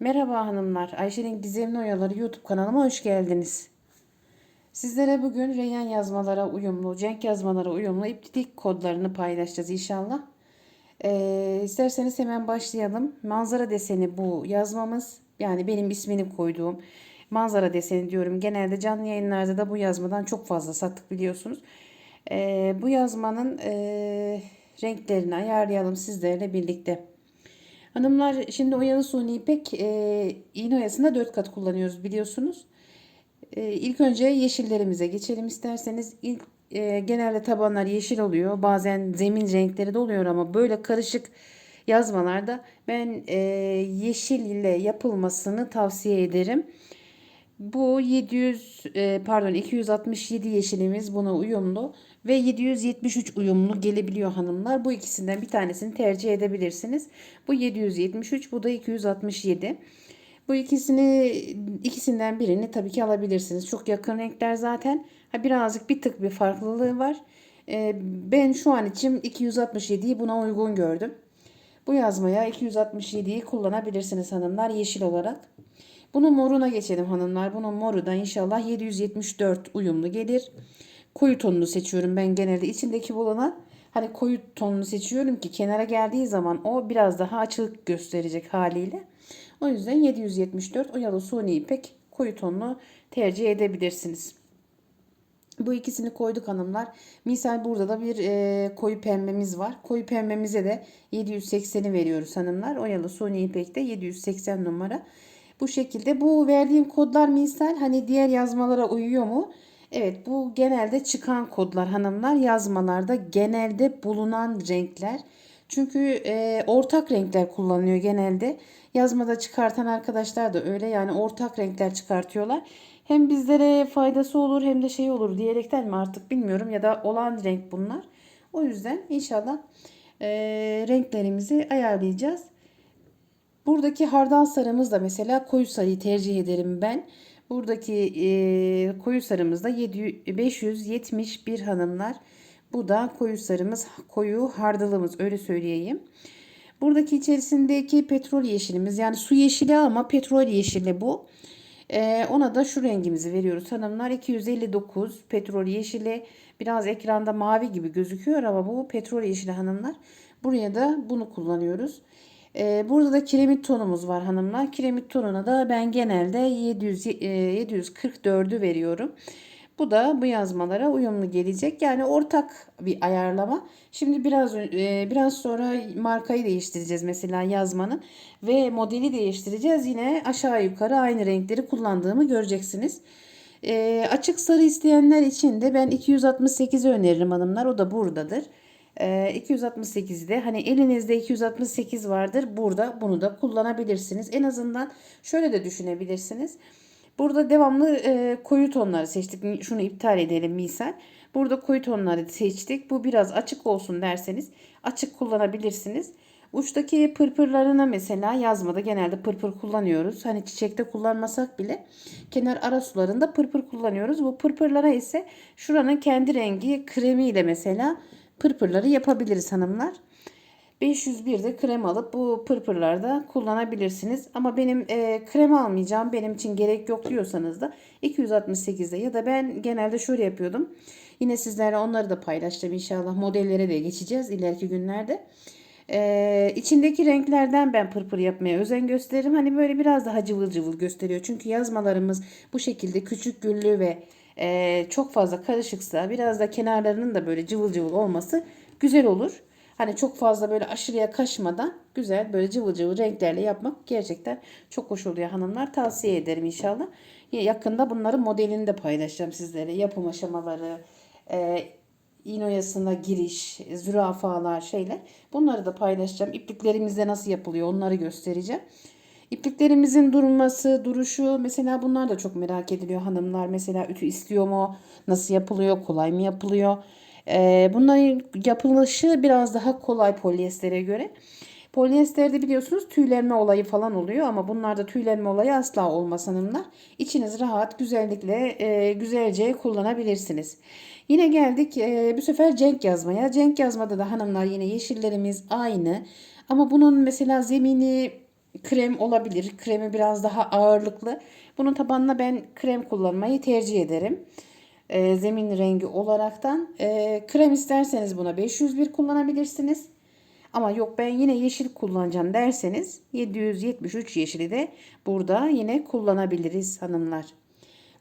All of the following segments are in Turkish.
Merhaba hanımlar. Ayşe'nin Gizemli Oyaları YouTube kanalıma hoş geldiniz. Sizlere bugün Reyyan yazmalara uyumlu, Cenk yazmalara uyumlu iplik kodlarını paylaşacağız inşallah. Ee, isterseniz hemen başlayalım. Manzara deseni bu yazmamız. Yani benim ismini koyduğum manzara deseni diyorum. Genelde canlı yayınlarda da bu yazmadan çok fazla sattık biliyorsunuz. Ee, bu yazmanın e, renklerini ayarlayalım sizlerle birlikte. Hanımlar şimdi oyalı suni ipek e, iğne oyasında 4 kat kullanıyoruz biliyorsunuz. E, ilk önce yeşillerimize geçelim isterseniz. İlk, e, genelde tabanlar yeşil oluyor. Bazen zemin renkleri de oluyor ama böyle karışık yazmalarda ben e, yeşil ile yapılmasını tavsiye ederim. Bu 700 e, pardon 267 yeşilimiz buna uyumlu ve 773 uyumlu gelebiliyor hanımlar. Bu ikisinden bir tanesini tercih edebilirsiniz. Bu 773 bu da 267. Bu ikisini ikisinden birini tabii ki alabilirsiniz. Çok yakın renkler zaten. Ha birazcık bir tık bir farklılığı var. E, ben şu an için 267'yi buna uygun gördüm. Bu yazmaya 267'yi kullanabilirsiniz hanımlar yeşil olarak. Bunun moruna geçelim hanımlar. Bunun moru da inşallah 774 uyumlu gelir. Koyu tonunu seçiyorum ben genelde. içindeki bulunan hani koyu tonunu seçiyorum ki kenara geldiği zaman o biraz daha açık gösterecek haliyle. O yüzden 774 oyalı suni ipek koyu tonunu tercih edebilirsiniz. Bu ikisini koyduk hanımlar. Misal burada da bir e, koyu pembemiz var. Koyu pembemize de 780'i veriyoruz hanımlar. Oyalı suni ipekte 780 numara. Bu şekilde bu verdiğim kodlar misal hani diğer yazmalara uyuyor mu? Evet bu genelde çıkan kodlar hanımlar yazmalarda genelde bulunan renkler. Çünkü e, ortak renkler kullanılıyor genelde. Yazmada çıkartan arkadaşlar da öyle yani ortak renkler çıkartıyorlar. Hem bizlere faydası olur hem de şey olur diyerekten mi artık bilmiyorum ya da olan renk bunlar. O yüzden inşallah e, renklerimizi ayarlayacağız. Buradaki hardal sarımız da mesela koyu sarıyı tercih ederim ben. Buradaki e, koyu sarımız da 571 hanımlar. Bu da koyu sarımız, koyu hardalımız öyle söyleyeyim. Buradaki içerisindeki petrol yeşilimiz yani su yeşili ama petrol yeşili bu. Ee, ona da şu rengimizi veriyoruz hanımlar 259 petrol yeşili biraz ekranda mavi gibi gözüküyor ama bu petrol yeşili hanımlar. Buraya da bunu kullanıyoruz. Ee, burada da kiremit tonumuz var hanımlar. Kiremit tonuna da ben genelde 700, e, 744'ü veriyorum. Bu da bu yazmalara uyumlu gelecek. Yani ortak bir ayarlama. Şimdi biraz e, biraz sonra markayı değiştireceğiz mesela yazmanın ve modeli değiştireceğiz. Yine aşağı yukarı aynı renkleri kullandığımı göreceksiniz. E, açık sarı isteyenler için de ben 268'i öneririm hanımlar. O da buradadır. 268'de ee, hani elinizde 268 vardır. Burada bunu da kullanabilirsiniz. En azından şöyle de düşünebilirsiniz. Burada devamlı e, koyu tonları seçtik. Şunu iptal edelim misal. Burada koyu tonları seçtik. Bu biraz açık olsun derseniz açık kullanabilirsiniz. Uçtaki pırpırlarına mesela yazmada genelde pırpır kullanıyoruz. Hani çiçekte kullanmasak bile kenar ara sularında pırpır kullanıyoruz. Bu pırpırlara ise şuranın kendi rengi kremiyle mesela pırpırları yapabiliriz hanımlar. 501'de krem alıp bu pırpırlarda kullanabilirsiniz. Ama benim e, krem almayacağım benim için gerek yok diyorsanız da 268'de ya da ben genelde şöyle yapıyordum. Yine sizlerle onları da paylaşacağım inşallah modellere de geçeceğiz ileriki günlerde. Ee, içindeki renklerden ben pırpır yapmaya özen gösteririm. Hani böyle biraz daha cıvıl cıvıl gösteriyor. Çünkü yazmalarımız bu şekilde küçük güllü ve e, çok fazla karışıksa biraz da kenarlarının da böyle cıvıl cıvıl olması güzel olur. Hani çok fazla böyle aşırıya kaşmadan güzel böyle cıvıl cıvıl renklerle yapmak gerçekten çok hoş oluyor hanımlar. Tavsiye ederim inşallah. Yakında bunların modelini de paylaşacağım sizlere. Yapım aşamaları, e, inoyasına giriş, zürafalar şeyler. Bunları da paylaşacağım. İpliklerimizde nasıl yapılıyor onları göstereceğim. İpliklerimizin durması, duruşu mesela bunlar da çok merak ediliyor hanımlar. Mesela ütü istiyor mu? Nasıl yapılıyor? Kolay mı yapılıyor? Ee, bunların yapılışı biraz daha kolay polyestere göre. Polyesterde biliyorsunuz tüylenme olayı falan oluyor ama bunlarda tüylenme olayı asla olmaz hanımlar. İçiniz rahat, güzellikle, e, güzelce kullanabilirsiniz. Yine geldik e, bu sefer cenk yazmaya. Cenk yazmada da hanımlar yine yeşillerimiz aynı. Ama bunun mesela zemini krem olabilir. Kremi biraz daha ağırlıklı. Bunun tabanına ben krem kullanmayı tercih ederim. E, zemin rengi olaraktan. E, krem isterseniz buna 501 kullanabilirsiniz. Ama yok ben yine yeşil kullanacağım derseniz 773 yeşili de burada yine kullanabiliriz hanımlar.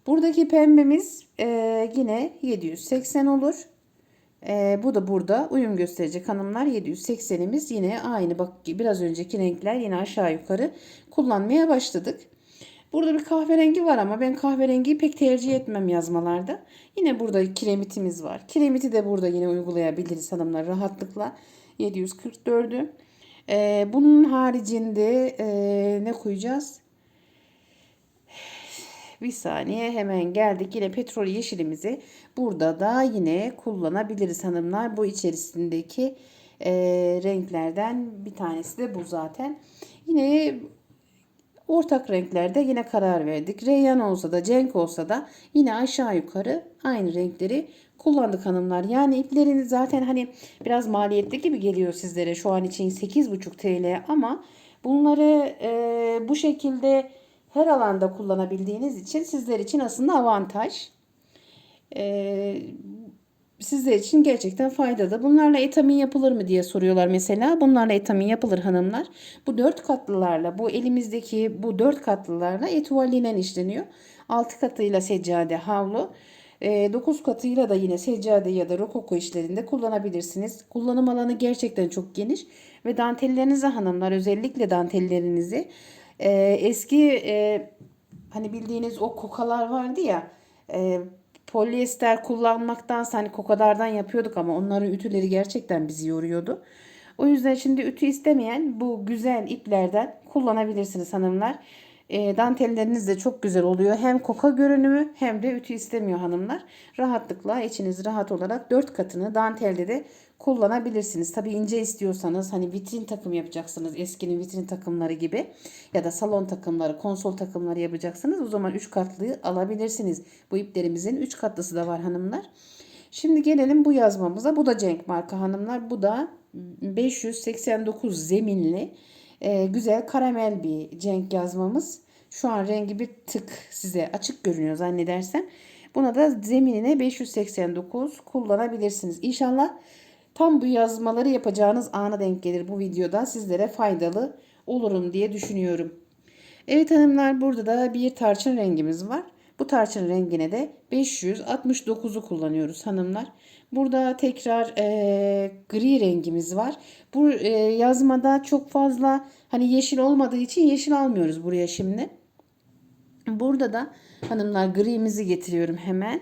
Buradaki pembemiz e, yine 780 olur. E, bu da burada uyum gösterecek hanımlar 780'imiz yine aynı bak biraz önceki renkler yine aşağı yukarı kullanmaya başladık. Burada bir kahverengi var ama ben kahverengiyi pek tercih etmem yazmalarda. Yine burada kiremitimiz var. Kiremiti de burada yine uygulayabiliriz hanımlar rahatlıkla. 744'ü. Ee, bunun haricinde e, ne koyacağız? Bir saniye hemen geldik. Yine petrol yeşilimizi burada da yine kullanabiliriz hanımlar. Bu içerisindeki e, renklerden bir tanesi de bu zaten. Yine ortak renklerde yine karar verdik. Reyyan olsa da Cenk olsa da yine aşağı yukarı aynı renkleri kullandık hanımlar. Yani iplerini zaten hani biraz maliyetli gibi geliyor sizlere şu an için 8,5 TL ama bunları e, bu şekilde her alanda kullanabildiğiniz için sizler için aslında avantaj. E, sizler için gerçekten faydalı. Bunlarla etamin yapılır mı diye soruyorlar mesela. Bunlarla etamin yapılır hanımlar. Bu dört katlılarla bu elimizdeki bu dört katlılarla etuvalinen işleniyor. Altı katıyla seccade havlu. 9 katıyla da yine seccade ya da rokoko işlerinde kullanabilirsiniz. Kullanım alanı gerçekten çok geniş ve dantellerinizi hanımlar özellikle dantellerinizi e, eski e, hani bildiğiniz o kokalar vardı ya e, polyester kullanmaktansa hani kokadardan yapıyorduk ama onların ütüleri gerçekten bizi yoruyordu. O yüzden şimdi ütü istemeyen bu güzel iplerden kullanabilirsiniz hanımlar. E, dantelleriniz de çok güzel oluyor. Hem koka görünümü hem de ütü istemiyor hanımlar. Rahatlıkla içiniz rahat olarak dört katını dantelde de kullanabilirsiniz. Tabi ince istiyorsanız hani vitrin takım yapacaksınız. Eskinin vitrin takımları gibi ya da salon takımları, konsol takımları yapacaksınız. O zaman 3 katlıyı alabilirsiniz. Bu iplerimizin 3 katlısı da var hanımlar. Şimdi gelelim bu yazmamıza. Bu da Cenk marka hanımlar. Bu da 589 zeminli e, güzel karamel bir Cenk yazmamız. Şu an rengi bir tık size açık görünüyor zannedersem. Buna da zeminine 589 kullanabilirsiniz. İnşallah tam bu yazmaları yapacağınız ana denk gelir bu videoda. Sizlere faydalı olurum diye düşünüyorum. Evet hanımlar burada da bir tarçın rengimiz var. Bu tarçın rengine de 569'u kullanıyoruz hanımlar. Burada tekrar e, gri rengimiz var. Bu e, yazmada çok fazla hani yeşil olmadığı için yeşil almıyoruz buraya şimdi. Burada da hanımlar grimizi getiriyorum hemen.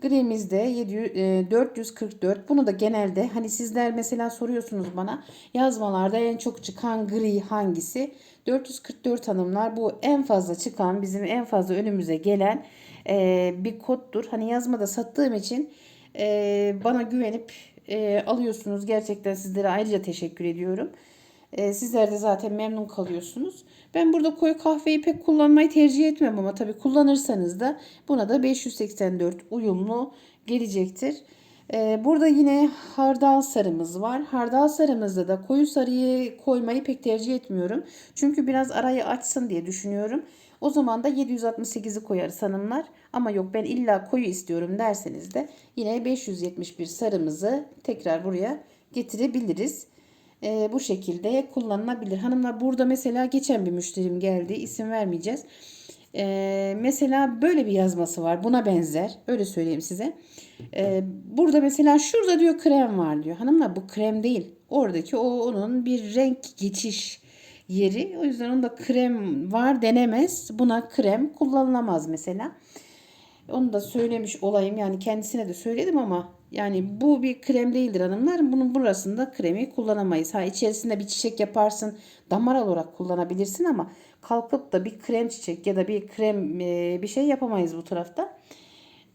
Grimiz de 700, e, 444. Bunu da genelde hani sizler mesela soruyorsunuz bana yazmalarda en çok çıkan gri hangisi? 444 hanımlar bu en fazla çıkan bizim en fazla önümüze gelen e, bir koddur. Hani yazmada sattığım için e, bana güvenip e, alıyorsunuz. Gerçekten sizlere ayrıca teşekkür ediyorum. E, sizler de zaten memnun kalıyorsunuz. Ben burada koyu kahveyi pek kullanmayı tercih etmem ama tabii kullanırsanız da buna da 584 uyumlu gelecektir. E, burada yine hardal sarımız var. Hardal sarımızda da koyu sarıyı koymayı pek tercih etmiyorum. Çünkü biraz arayı açsın diye düşünüyorum. O zaman da 768'i koyarız hanımlar. Ama yok ben illa koyu istiyorum derseniz de yine 571 sarımızı tekrar buraya getirebiliriz. Ee, bu şekilde kullanılabilir. Hanımlar burada mesela geçen bir müşterim geldi. isim vermeyeceğiz. Ee, mesela böyle bir yazması var. Buna benzer. Öyle söyleyeyim size. Ee, burada mesela şurada diyor krem var diyor. Hanımlar bu krem değil. Oradaki o onun bir renk geçiş yeri. O yüzden onda krem var denemez. Buna krem kullanılamaz mesela. Onu da söylemiş olayım. Yani kendisine de söyledim ama yani bu bir krem değildir hanımlar. Bunun burasında kremi kullanamayız. Ha içerisinde bir çiçek yaparsın. Damar olarak kullanabilirsin ama kalkıp da bir krem çiçek ya da bir krem e, bir şey yapamayız bu tarafta.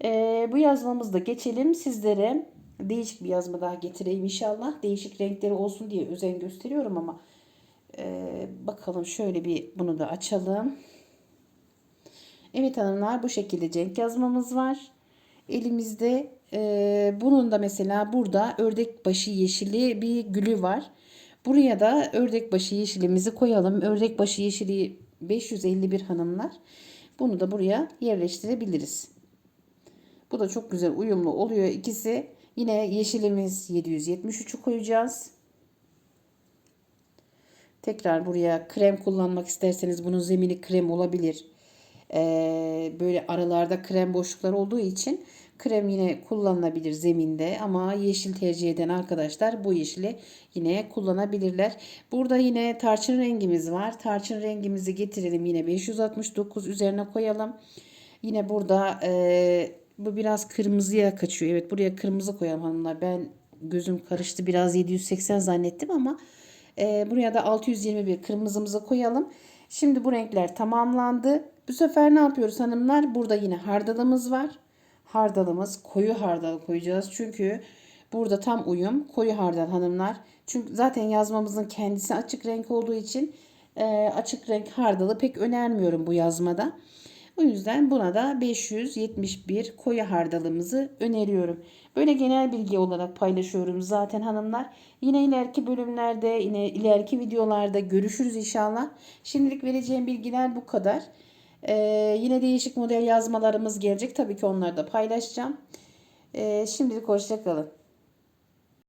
E, bu yazmamızda geçelim. Sizlere değişik bir yazma daha getireyim inşallah. Değişik renkleri olsun diye özen gösteriyorum ama ee, bakalım şöyle bir bunu da açalım. Evet hanımlar bu şekilde cenk yazmamız var. Elimizde e, bunun da mesela burada ördek başı yeşili bir gülü var. Buraya da ördek başı yeşilimizi koyalım. Ördek başı yeşili 551 hanımlar. Bunu da buraya yerleştirebiliriz. Bu da çok güzel uyumlu oluyor ikisi. Yine yeşilimiz 773'ü koyacağız. Tekrar buraya krem kullanmak isterseniz bunun zemini krem olabilir. Ee, böyle aralarda krem boşlukları olduğu için krem yine kullanılabilir zeminde ama yeşil tercih eden arkadaşlar bu yeşili yine kullanabilirler. Burada yine tarçın rengimiz var. Tarçın rengimizi getirelim yine 569 üzerine koyalım. Yine burada e, bu biraz kırmızıya kaçıyor. Evet buraya kırmızı koyalım hanımlar. Ben gözüm karıştı biraz 780 zannettim ama e, buraya da 621 kırmızımızı koyalım. Şimdi bu renkler tamamlandı. Bu sefer ne yapıyoruz hanımlar? Burada yine hardalımız var. Hardalımız koyu hardal koyacağız. Çünkü burada tam uyum koyu hardal hanımlar. Çünkü zaten yazmamızın kendisi açık renk olduğu için e, açık renk hardalı pek önermiyorum bu yazmada. O yüzden buna da 571 koyu hardalımızı öneriyorum. Böyle genel bilgi olarak paylaşıyorum zaten hanımlar. Yine ileriki bölümlerde, yine ileriki videolarda görüşürüz inşallah. Şimdilik vereceğim bilgiler bu kadar. Ee, yine değişik model yazmalarımız gelecek. Tabii ki onları da paylaşacağım. Ee, şimdilik hoşçakalın.